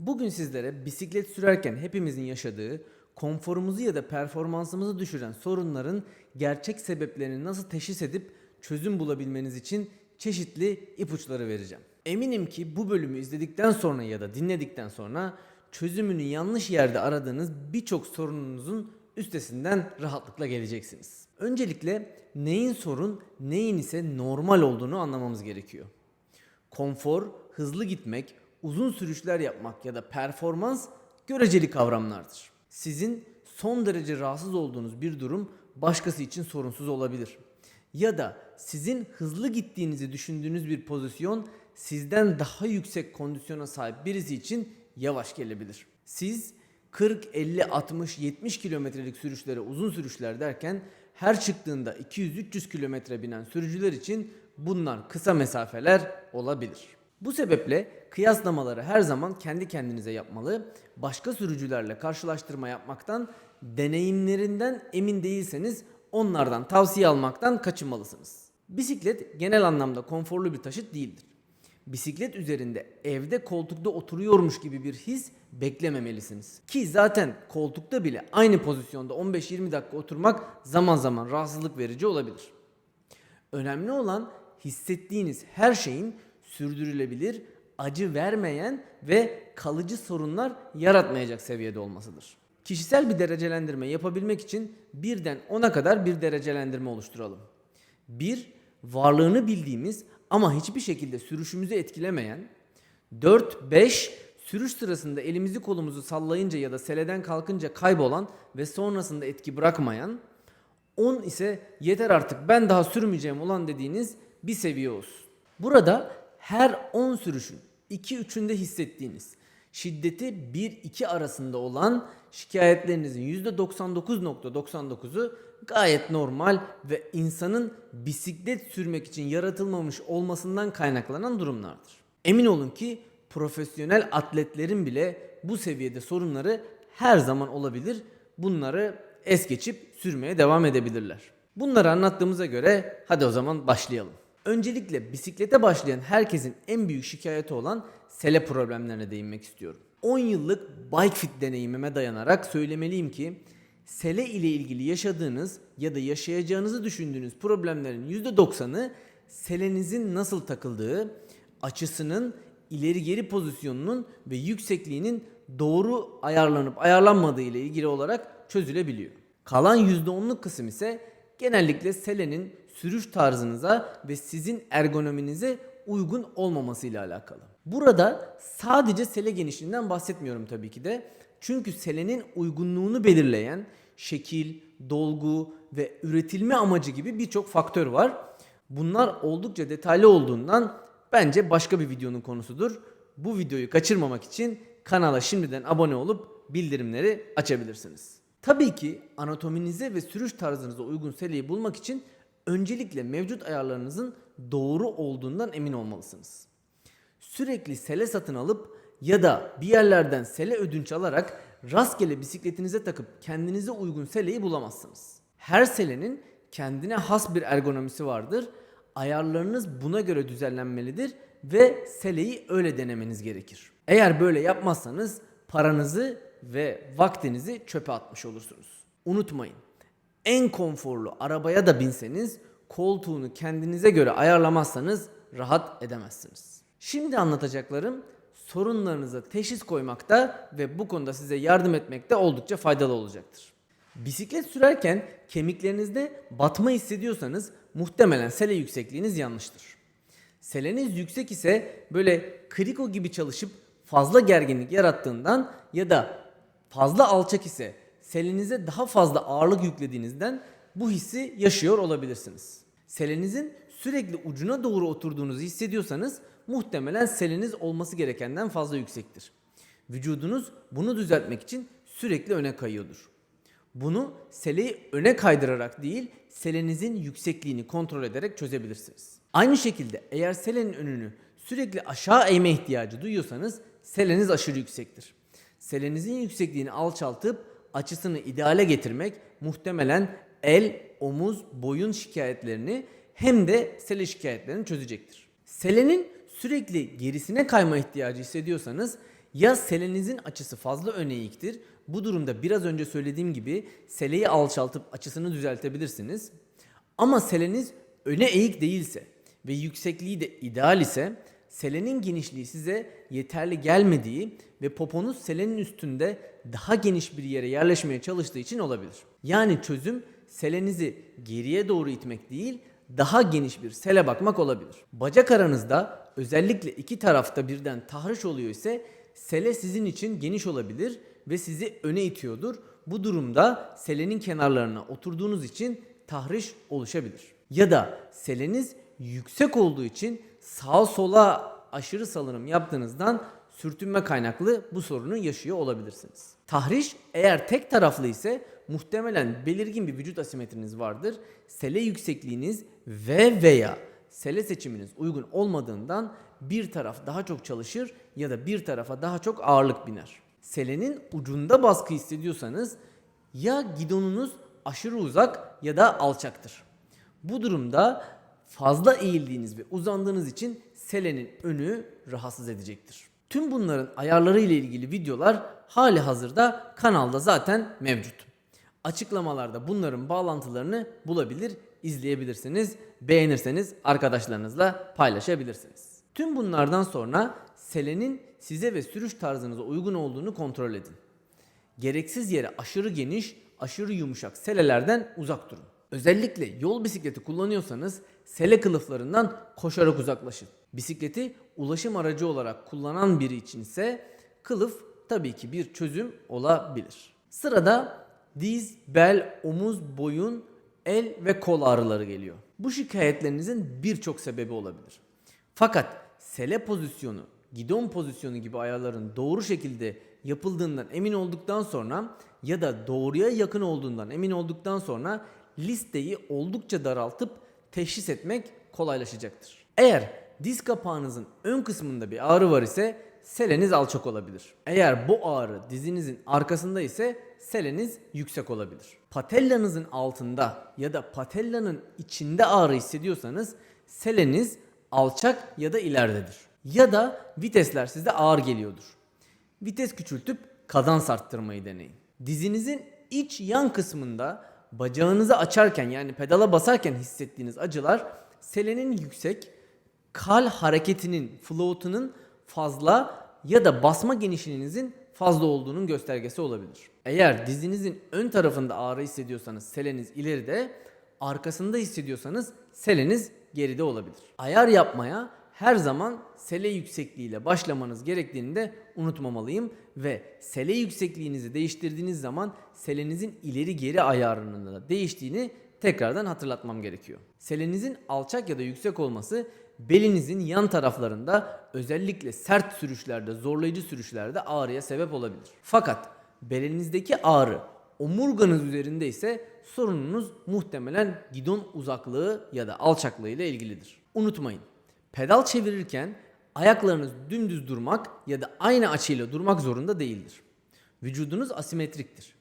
Bugün sizlere bisiklet sürerken hepimizin yaşadığı, konforumuzu ya da performansımızı düşüren sorunların gerçek sebeplerini nasıl teşhis edip çözüm bulabilmeniz için çeşitli ipuçları vereceğim. Eminim ki bu bölümü izledikten sonra ya da dinledikten sonra çözümünü yanlış yerde aradığınız birçok sorununuzun üstesinden rahatlıkla geleceksiniz. Öncelikle neyin sorun, neyin ise normal olduğunu anlamamız gerekiyor. Konfor, hızlı gitmek, uzun sürüşler yapmak ya da performans göreceli kavramlardır. Sizin son derece rahatsız olduğunuz bir durum başkası için sorunsuz olabilir. Ya da sizin hızlı gittiğinizi düşündüğünüz bir pozisyon sizden daha yüksek kondisyona sahip birisi için yavaş gelebilir. Siz 40, 50, 60, 70 kilometrelik sürüşlere uzun sürüşler derken her çıktığında 200-300 kilometre binen sürücüler için bunlar kısa mesafeler olabilir. Bu sebeple kıyaslamaları her zaman kendi kendinize yapmalı, başka sürücülerle karşılaştırma yapmaktan, deneyimlerinden emin değilseniz onlardan tavsiye almaktan kaçınmalısınız. Bisiklet genel anlamda konforlu bir taşıt değildir. Bisiklet üzerinde evde koltukta oturuyormuş gibi bir his beklememelisiniz. Ki zaten koltukta bile aynı pozisyonda 15-20 dakika oturmak zaman zaman rahatsızlık verici olabilir. Önemli olan hissettiğiniz her şeyin sürdürülebilir, acı vermeyen ve kalıcı sorunlar yaratmayacak seviyede olmasıdır. Kişisel bir derecelendirme yapabilmek için birden 10'a kadar bir derecelendirme oluşturalım. 1. Varlığını bildiğimiz ama hiçbir şekilde sürüşümüzü etkilemeyen. 4. 5. Sürüş sırasında elimizi kolumuzu sallayınca ya da seleden kalkınca kaybolan ve sonrasında etki bırakmayan. 10 ise yeter artık ben daha sürmeyeceğim olan dediğiniz bir seviye olsun. Burada her 10 sürüşün 2-3'ünde hissettiğiniz şiddeti 1-2 arasında olan şikayetlerinizin %99.99'u gayet normal ve insanın bisiklet sürmek için yaratılmamış olmasından kaynaklanan durumlardır. Emin olun ki profesyonel atletlerin bile bu seviyede sorunları her zaman olabilir. Bunları es geçip sürmeye devam edebilirler. Bunları anlattığımıza göre hadi o zaman başlayalım. Öncelikle bisiklete başlayan herkesin en büyük şikayeti olan sele problemlerine değinmek istiyorum. 10 yıllık bike fit deneyimime dayanarak söylemeliyim ki sele ile ilgili yaşadığınız ya da yaşayacağınızı düşündüğünüz problemlerin %90'ı selenizin nasıl takıldığı, açısının, ileri geri pozisyonunun ve yüksekliğinin doğru ayarlanıp ayarlanmadığı ile ilgili olarak çözülebiliyor. Kalan %10'luk kısım ise genellikle selenin sürüş tarzınıza ve sizin ergonominize uygun olmaması ile alakalı. Burada sadece sele genişliğinden bahsetmiyorum tabii ki de. Çünkü selenin uygunluğunu belirleyen şekil, dolgu ve üretilme amacı gibi birçok faktör var. Bunlar oldukça detaylı olduğundan bence başka bir videonun konusudur. Bu videoyu kaçırmamak için kanala şimdiden abone olup bildirimleri açabilirsiniz. Tabii ki anatominize ve sürüş tarzınıza uygun seleyi bulmak için öncelikle mevcut ayarlarınızın doğru olduğundan emin olmalısınız. Sürekli sele satın alıp ya da bir yerlerden sele ödünç alarak rastgele bisikletinize takıp kendinize uygun seleyi bulamazsınız. Her selenin kendine has bir ergonomisi vardır. Ayarlarınız buna göre düzenlenmelidir ve seleyi öyle denemeniz gerekir. Eğer böyle yapmazsanız paranızı ve vaktinizi çöpe atmış olursunuz. Unutmayın. En konforlu arabaya da binseniz koltuğunu kendinize göre ayarlamazsanız rahat edemezsiniz. Şimdi anlatacaklarım sorunlarınıza teşhis koymakta ve bu konuda size yardım etmekte oldukça faydalı olacaktır. Bisiklet sürerken kemiklerinizde batma hissediyorsanız muhtemelen sele yüksekliğiniz yanlıştır. Seleniz yüksek ise böyle kriko gibi çalışıp fazla gerginlik yarattığından ya da fazla alçak ise selenize daha fazla ağırlık yüklediğinizden bu hissi yaşıyor olabilirsiniz. Selenizin sürekli ucuna doğru oturduğunuzu hissediyorsanız muhtemelen seleniz olması gerekenden fazla yüksektir. Vücudunuz bunu düzeltmek için sürekli öne kayıyordur. Bunu seleyi öne kaydırarak değil, selenizin yüksekliğini kontrol ederek çözebilirsiniz. Aynı şekilde eğer selenin önünü sürekli aşağı eğme ihtiyacı duyuyorsanız seleniz aşırı yüksektir. Selenizin yüksekliğini alçaltıp açısını ideale getirmek muhtemelen el, omuz, boyun şikayetlerini hem de sele şikayetlerini çözecektir. Selenin sürekli gerisine kayma ihtiyacı hissediyorsanız Ya selenizin açısı fazla öne eğiktir. Bu durumda biraz önce söylediğim gibi seleyi alçaltıp açısını düzeltebilirsiniz. Ama seleniz öne eğik değilse ve yüksekliği de ideal ise selenin genişliği size yeterli gelmediği ve poponuz selenin üstünde daha geniş bir yere yerleşmeye çalıştığı için olabilir. Yani çözüm selenizi geriye doğru itmek değil, daha geniş bir sele bakmak olabilir. Bacak aranızda özellikle iki tarafta birden tahriş oluyor ise sele sizin için geniş olabilir ve sizi öne itiyordur. Bu durumda selenin kenarlarına oturduğunuz için tahriş oluşabilir. Ya da seleniz yüksek olduğu için sağa sola aşırı salınım yaptığınızdan sürtünme kaynaklı bu sorunu yaşıyor olabilirsiniz. Tahriş eğer tek taraflı ise muhtemelen belirgin bir vücut asimetriniz vardır. Sele yüksekliğiniz ve veya sele seçiminiz uygun olmadığından bir taraf daha çok çalışır ya da bir tarafa daha çok ağırlık biner. Selenin ucunda baskı hissediyorsanız ya gidonunuz aşırı uzak ya da alçaktır. Bu durumda fazla eğildiğiniz ve uzandığınız için selenin önü rahatsız edecektir. Tüm bunların ayarları ile ilgili videolar hali hazırda kanalda zaten mevcut. Açıklamalarda bunların bağlantılarını bulabilir, izleyebilirsiniz. Beğenirseniz arkadaşlarınızla paylaşabilirsiniz. Tüm bunlardan sonra selenin size ve sürüş tarzınıza uygun olduğunu kontrol edin. Gereksiz yere aşırı geniş, aşırı yumuşak selelerden uzak durun. Özellikle yol bisikleti kullanıyorsanız sele kılıflarından koşarak uzaklaşın. Bisikleti ulaşım aracı olarak kullanan biri için ise kılıf tabii ki bir çözüm olabilir. Sırada diz, bel, omuz, boyun, el ve kol ağrıları geliyor. Bu şikayetlerinizin birçok sebebi olabilir. Fakat sele pozisyonu, gidon pozisyonu gibi ayarların doğru şekilde yapıldığından emin olduktan sonra ya da doğruya yakın olduğundan emin olduktan sonra listeyi oldukça daraltıp teşhis etmek kolaylaşacaktır. Eğer diz kapağınızın ön kısmında bir ağrı var ise seleniz alçak olabilir. Eğer bu ağrı dizinizin arkasında ise seleniz yüksek olabilir. Patellanızın altında ya da patellanın içinde ağrı hissediyorsanız seleniz alçak ya da ileridedir. Ya da vitesler size ağır geliyordur. Vites küçültüp kadans arttırmayı deneyin. Dizinizin iç yan kısmında bacağınızı açarken yani pedala basarken hissettiğiniz acılar selenin yüksek, kal hareketinin, float'unun fazla ya da basma genişliğinizin fazla olduğunun göstergesi olabilir. Eğer dizinizin ön tarafında ağrı hissediyorsanız seleniz ileride, arkasında hissediyorsanız seleniz geride olabilir. Ayar yapmaya her zaman sele yüksekliğiyle başlamanız gerektiğini de unutmamalıyım ve sele yüksekliğinizi değiştirdiğiniz zaman selenizin ileri geri ayarının da değiştiğini tekrardan hatırlatmam gerekiyor. Selenizin alçak ya da yüksek olması belinizin yan taraflarında özellikle sert sürüşlerde, zorlayıcı sürüşlerde ağrıya sebep olabilir. Fakat belinizdeki ağrı omurganız üzerinde ise sorununuz muhtemelen gidon uzaklığı ya da alçaklığı ile ilgilidir. Unutmayın. Pedal çevirirken ayaklarınız dümdüz durmak ya da aynı açıyla durmak zorunda değildir. Vücudunuz asimetriktir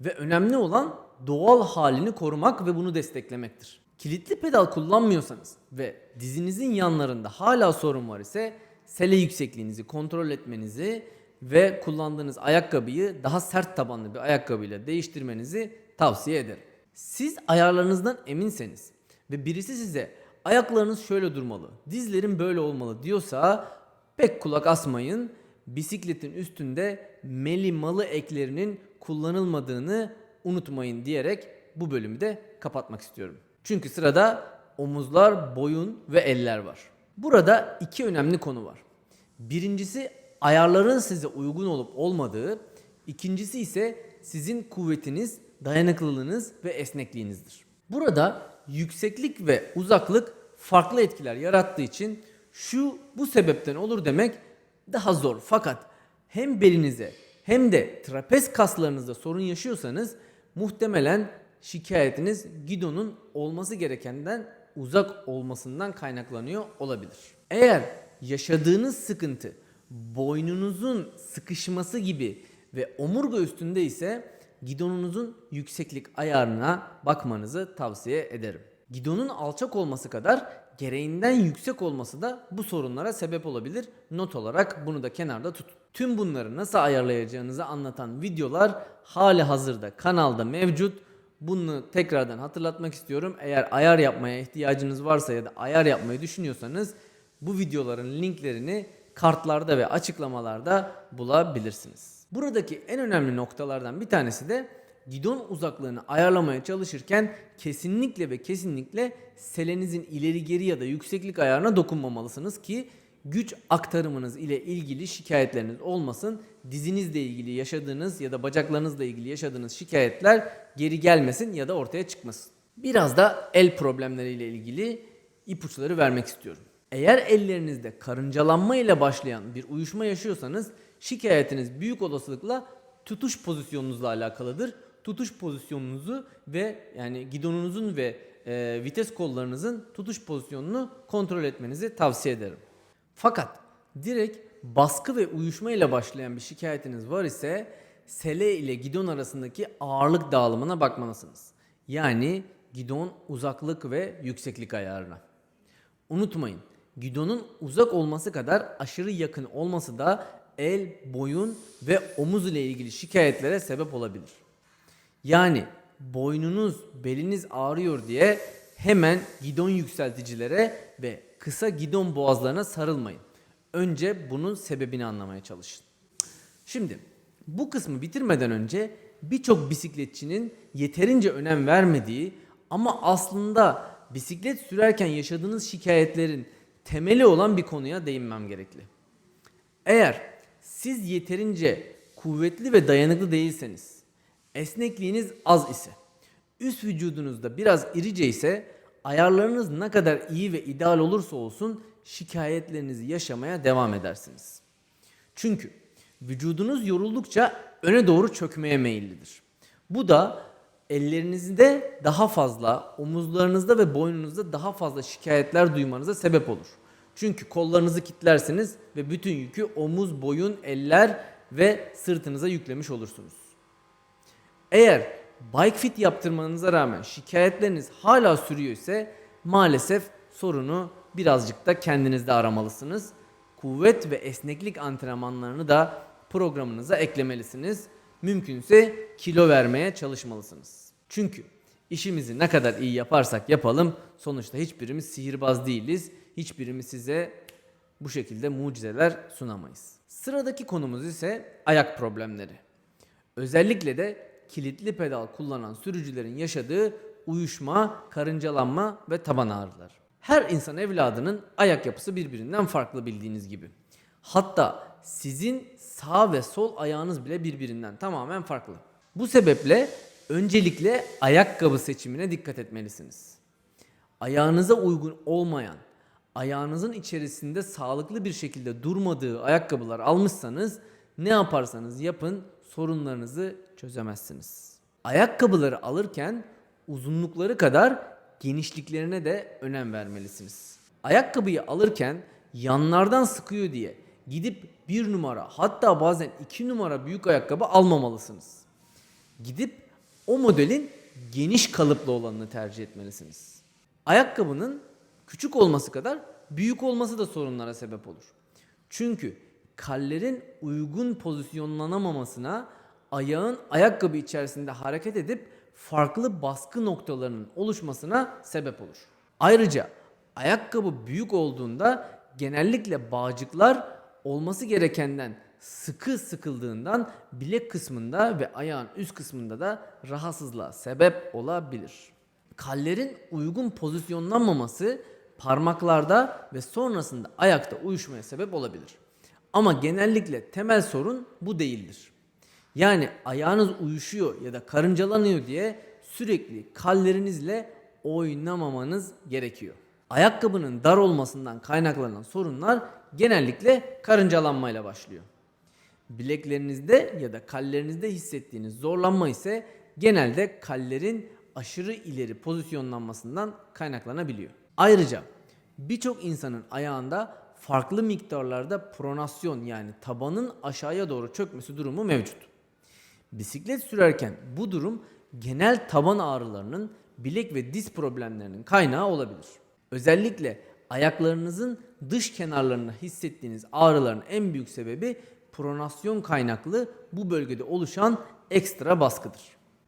ve önemli olan doğal halini korumak ve bunu desteklemektir. Kilitli pedal kullanmıyorsanız ve dizinizin yanlarında hala sorun var ise sele yüksekliğinizi kontrol etmenizi ve kullandığınız ayakkabıyı daha sert tabanlı bir ayakkabıyla değiştirmenizi tavsiye ederim. Siz ayarlarınızdan eminseniz ve birisi size ayaklarınız şöyle durmalı, dizlerin böyle olmalı diyorsa pek kulak asmayın. Bisikletin üstünde melimalı eklerinin kullanılmadığını unutmayın diyerek bu bölümü de kapatmak istiyorum. Çünkü sırada omuzlar, boyun ve eller var. Burada iki önemli konu var. Birincisi ayarların size uygun olup olmadığı, ikincisi ise sizin kuvvetiniz, dayanıklılığınız ve esnekliğinizdir. Burada yükseklik ve uzaklık farklı etkiler yarattığı için şu bu sebepten olur demek daha zor. Fakat hem belinize hem de trapez kaslarınızda sorun yaşıyorsanız muhtemelen şikayetiniz gidonun olması gerekenden uzak olmasından kaynaklanıyor olabilir. Eğer yaşadığınız sıkıntı boynunuzun sıkışması gibi ve omurga üstünde ise gidonunuzun yükseklik ayarına bakmanızı tavsiye ederim. Gidonun alçak olması kadar gereğinden yüksek olması da bu sorunlara sebep olabilir. Not olarak bunu da kenarda tutun. Tüm bunları nasıl ayarlayacağınızı anlatan videolar hali hazırda kanalda mevcut. Bunu tekrardan hatırlatmak istiyorum. Eğer ayar yapmaya ihtiyacınız varsa ya da ayar yapmayı düşünüyorsanız bu videoların linklerini kartlarda ve açıklamalarda bulabilirsiniz. Buradaki en önemli noktalardan bir tanesi de gidon uzaklığını ayarlamaya çalışırken kesinlikle ve kesinlikle selenizin ileri geri ya da yükseklik ayarına dokunmamalısınız ki güç aktarımınız ile ilgili şikayetleriniz olmasın. Dizinizle ilgili yaşadığınız ya da bacaklarınızla ilgili yaşadığınız şikayetler geri gelmesin ya da ortaya çıkmasın. Biraz da el problemleriyle ilgili ipuçları vermek istiyorum. Eğer ellerinizde karıncalanma ile başlayan bir uyuşma yaşıyorsanız şikayetiniz büyük olasılıkla tutuş pozisyonunuzla alakalıdır. Tutuş pozisyonunuzu ve yani gidonunuzun ve e, vites kollarınızın tutuş pozisyonunu kontrol etmenizi tavsiye ederim. Fakat direkt baskı ve uyuşma ile başlayan bir şikayetiniz var ise sele ile gidon arasındaki ağırlık dağılımına bakmalısınız. Yani gidon uzaklık ve yükseklik ayarına. Unutmayın, gidonun uzak olması kadar aşırı yakın olması da el, boyun ve omuz ile ilgili şikayetlere sebep olabilir. Yani boynunuz, beliniz ağrıyor diye hemen gidon yükselticilere ve kısa gidon boğazlarına sarılmayın. Önce bunun sebebini anlamaya çalışın. Şimdi bu kısmı bitirmeden önce birçok bisikletçinin yeterince önem vermediği ama aslında bisiklet sürerken yaşadığınız şikayetlerin temeli olan bir konuya değinmem gerekli. Eğer siz yeterince kuvvetli ve dayanıklı değilseniz, esnekliğiniz az ise, üst vücudunuzda biraz irice ise ayarlarınız ne kadar iyi ve ideal olursa olsun şikayetlerinizi yaşamaya devam edersiniz. Çünkü vücudunuz yoruldukça öne doğru çökmeye meyillidir. Bu da ellerinizde daha fazla, omuzlarınızda ve boynunuzda daha fazla şikayetler duymanıza sebep olur. Çünkü kollarınızı kilitlersiniz ve bütün yükü omuz, boyun, eller ve sırtınıza yüklemiş olursunuz. Eğer bike fit yaptırmanıza rağmen şikayetleriniz hala sürüyor ise maalesef sorunu birazcık da kendinizde aramalısınız. Kuvvet ve esneklik antrenmanlarını da programınıza eklemelisiniz. Mümkünse kilo vermeye çalışmalısınız. Çünkü işimizi ne kadar iyi yaparsak yapalım sonuçta hiçbirimiz sihirbaz değiliz. Hiçbirimiz size bu şekilde mucizeler sunamayız. Sıradaki konumuz ise ayak problemleri. Özellikle de kilitli pedal kullanan sürücülerin yaşadığı uyuşma, karıncalanma ve taban ağrıları. Her insan evladının ayak yapısı birbirinden farklı bildiğiniz gibi. Hatta sizin sağ ve sol ayağınız bile birbirinden tamamen farklı. Bu sebeple öncelikle ayakkabı seçimine dikkat etmelisiniz. Ayağınıza uygun olmayan, ayağınızın içerisinde sağlıklı bir şekilde durmadığı ayakkabılar almışsanız ne yaparsanız yapın sorunlarınızı çözemezsiniz. Ayakkabıları alırken uzunlukları kadar genişliklerine de önem vermelisiniz. Ayakkabıyı alırken yanlardan sıkıyor diye gidip bir numara hatta bazen iki numara büyük ayakkabı almamalısınız. Gidip o modelin geniş kalıplı olanını tercih etmelisiniz. Ayakkabının küçük olması kadar büyük olması da sorunlara sebep olur. Çünkü kallerin uygun pozisyonlanamamasına ayağın ayakkabı içerisinde hareket edip farklı baskı noktalarının oluşmasına sebep olur. Ayrıca ayakkabı büyük olduğunda genellikle bağcıklar olması gerekenden sıkı sıkıldığından bilek kısmında ve ayağın üst kısmında da rahatsızlığa sebep olabilir. Kallerin uygun pozisyonlanmaması parmaklarda ve sonrasında ayakta uyuşmaya sebep olabilir. Ama genellikle temel sorun bu değildir. Yani ayağınız uyuşuyor ya da karıncalanıyor diye sürekli kallerinizle oynamamanız gerekiyor. Ayakkabının dar olmasından kaynaklanan sorunlar genellikle karıncalanmayla başlıyor. Bileklerinizde ya da kallerinizde hissettiğiniz zorlanma ise genelde kallerin aşırı ileri pozisyonlanmasından kaynaklanabiliyor. Ayrıca birçok insanın ayağında farklı miktarlarda pronasyon yani tabanın aşağıya doğru çökmesi durumu mevcut. Bisiklet sürerken bu durum genel taban ağrılarının, bilek ve diz problemlerinin kaynağı olabilir. Özellikle ayaklarınızın dış kenarlarında hissettiğiniz ağrıların en büyük sebebi pronasyon kaynaklı bu bölgede oluşan ekstra baskıdır.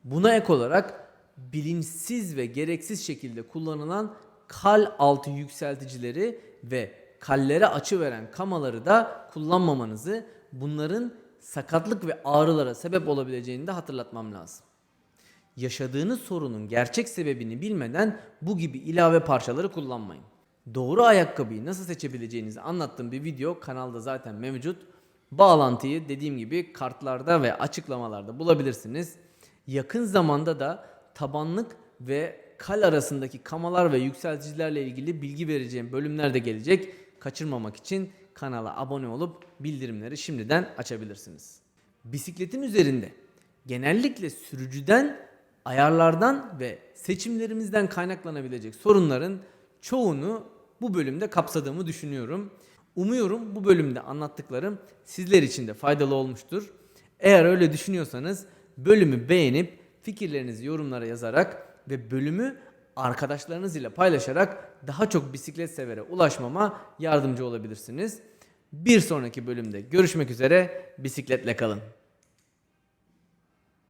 Buna ek olarak bilinçsiz ve gereksiz şekilde kullanılan kal altı yükselticileri ve kallere açı veren kamaları da kullanmamanızı, bunların sakatlık ve ağrılara sebep olabileceğini de hatırlatmam lazım. Yaşadığınız sorunun gerçek sebebini bilmeden bu gibi ilave parçaları kullanmayın. Doğru ayakkabıyı nasıl seçebileceğinizi anlattığım bir video kanalda zaten mevcut. Bağlantıyı dediğim gibi kartlarda ve açıklamalarda bulabilirsiniz. Yakın zamanda da tabanlık ve kal arasındaki kamalar ve yükselticilerle ilgili bilgi vereceğim bölümler de gelecek. Kaçırmamak için kanala abone olup bildirimleri şimdiden açabilirsiniz. Bisikletin üzerinde genellikle sürücüden, ayarlardan ve seçimlerimizden kaynaklanabilecek sorunların çoğunu bu bölümde kapsadığımı düşünüyorum. Umuyorum bu bölümde anlattıklarım sizler için de faydalı olmuştur. Eğer öyle düşünüyorsanız bölümü beğenip fikirlerinizi yorumlara yazarak ve bölümü arkadaşlarınız ile paylaşarak daha çok bisiklet severe ulaşmama yardımcı olabilirsiniz. Bir sonraki bölümde görüşmek üzere. Bisikletle kalın.